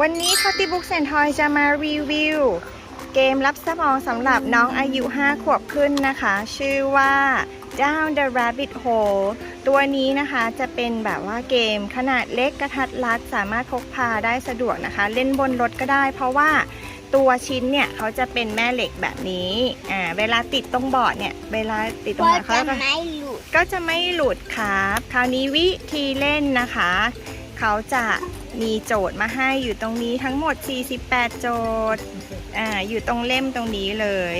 วันนี้ทอตติบุ๊กเซนทอยจะมารีวิว เกมรับสมองสำหรับน้องอายุ 5 ขวบขึ้นนะคะ ชื่อว่า Down the Rabbit Hole ตัวนี้นะคะจะเป็นแบบว่าเกมขนาดเล็กกระทัดรัดสามารถพกพาได้สะดวกนะคะ เล่นบนรถก็ได้ เพราะว่าตัวชิ้นเนี่ยเขาจะเป็นแม่เหล็กแบบนี้ อ่า เวลาติดตรงบอร์ดเนี่ย เวลาติดตรงก็บอร์ดเขาจะก็ไม่หลุดก็จะไม่หลุดครับ คราวนี้วิธีเล่นนะคะ เขาจะ มีโจทย์มาให้อยู่ตรงนี้ทั้งหมด 48 โจทย์อ่าอยู่ตรงเล่มตรงนี้เลย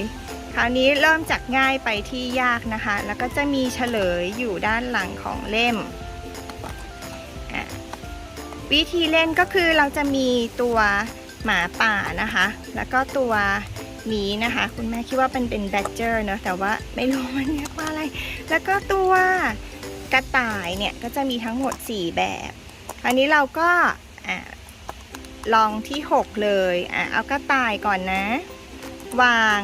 คราวนี้เริ่มจากง่ายไปที่ยากนะคะ แล้วก็จะมีเฉลยอยู่ด้านหลังของเล่มอะวิธีเล่นก็คือเราจะมีตัวหมาป่านะคะ แล้วก็ตัวหมีนะคะ คุณแม่คิดว่าเป็นเป็นแบดเจอร์เนอะแต่ว่าไม่รู้มันเรียกว่าอะไร แล้วก็ตัวกระต่ายเนี่ยก็จะมีทั้งหมด 4 แบบ อันนี้เราก็อะลองที่ 6 เลยอะเอากระต่ายก่อนนะ วาง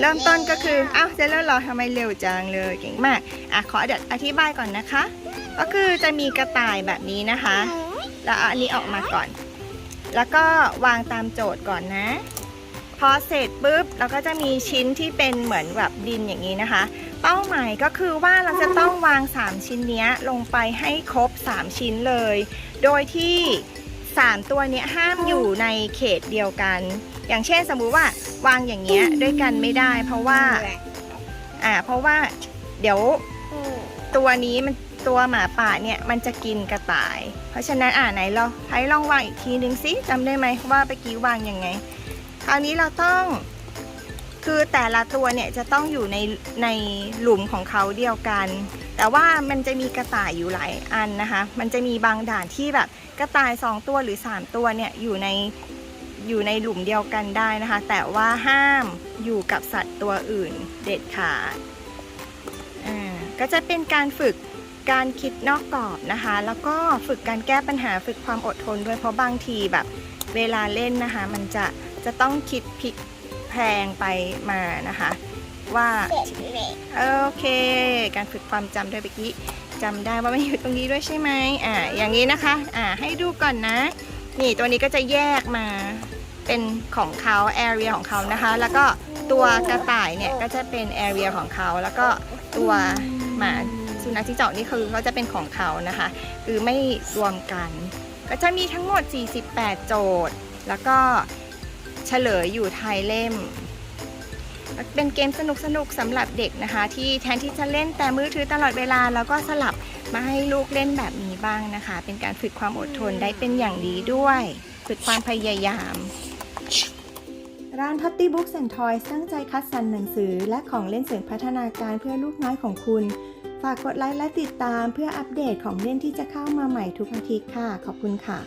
เริ่มต้นก็คืออ้าวเสร็จแล้วเหรอทำไมเร็วจังเลยเก่งมากอะขอเดี๋ยวอธิบายก่อนนะคะ ก็คือจะมีกระต่ายแบบนี้นะคะ แล้วเอาอันนี้ออกมาก่อน แล้วก็วางตามโจทย์ก่อนนะ พอเสร็จปุ๊บเราก็จะมีชิ้นที่เป็นเหมือนแบบดินอย่างนี้นะคะ เป้าหมายก็คือว่าเราจะต้องวาง 3 ชิ้นนี้ลงไปให้ครบ 3 ชิ้นเลย โดยที่ 3 ตัวนี้ห้ามอยู่ในเขตเดียวกัน อย่างเช่นสมมุติว่าวางอย่างเงี้ยด้วยกันไม่ได้ เพราะว่าอ่าเพราะว่าเดี๋ยวตัวนี้มันตัวหมาป่าเนี่ยมันจะกินกระต่าย เพราะฉะนั้นอ่าไหนเราให้ลองวางอีกทีนึงสิจำได้ไหมว่าไปกี้วางยังไง คราวนี้เราต้องคือแต่ละตัวเนี่ยจะต้องอยู่ในในหลุมของเขาเดียวกัน แต่ว่ามันจะมีกระต่ายอยู่หลายอันนะคะ มันจะมีบางด่านที่แบบกระต่าย 2 ตัวหรือ 3 ตัวเนี่ยอยู่ในอยู่ในหลุมเดียวกันได้นะคะ แต่ว่าห้ามอยู่กับสัตว์ตัวอื่นเด็ดขาดอ่าก็จะเป็นการฝึกการคิดนอกกรอบนะคะ แล้วก็ฝึกการแก้ปัญหาฝึกความอดทนด้วยเพราะบางทีแบบเวลาเล่นนะคะ มันจะ จะต้องคิดพลิกแพลงไปมานะคะ ว่าโอเค การฝึกความจำด้วยเมื่อกี้จำได้ว่ามันอยู่ตรงนี้ด้วยใช่ไหมอ่าอย่างนี้นะคะอ่าให้ดูก่อนนะ นี่ตัวนี้ก็จะแยกมาเป็นของเขา area ของเขานะคะ แล้วก็ตัวกระต่ายเนี่ยก็จะเป็น area ของเขาแล้วก็ตัวหมาสุนัขจิ้งจอกนี่คือเขาจะเป็นของเขานะคะ คือไม่รวมกัน ก็จะมีทั้งหมด 48 โจทย์ แล้วก็ เฉลยอยู่ท้ายเล่ม เป็นเกมสนุกสนุกๆสำหรับเด็กนะคะ ที่แทนที่จะเล่นแต่มือถือตลอดเวลา แล้วก็สลับมาให้ลูกเล่นแบบนี้บ้างนะคะ เป็นการฝึกความอดทนได้เป็นอย่างดีด้วย ฝึกความพยายามร้าน Potty Books and Toys ตั้งใจคัดสรรหนังสือ และของเล่นเสริมพัฒนาการเพื่อลูกน้อยของคุณ ฝากกดไลค์และติดตามเพื่ออัปเดตของเล่นที่จะเข้ามาใหม่ทุกอาทิตย์ค่ะ ขอบคุณค่ะ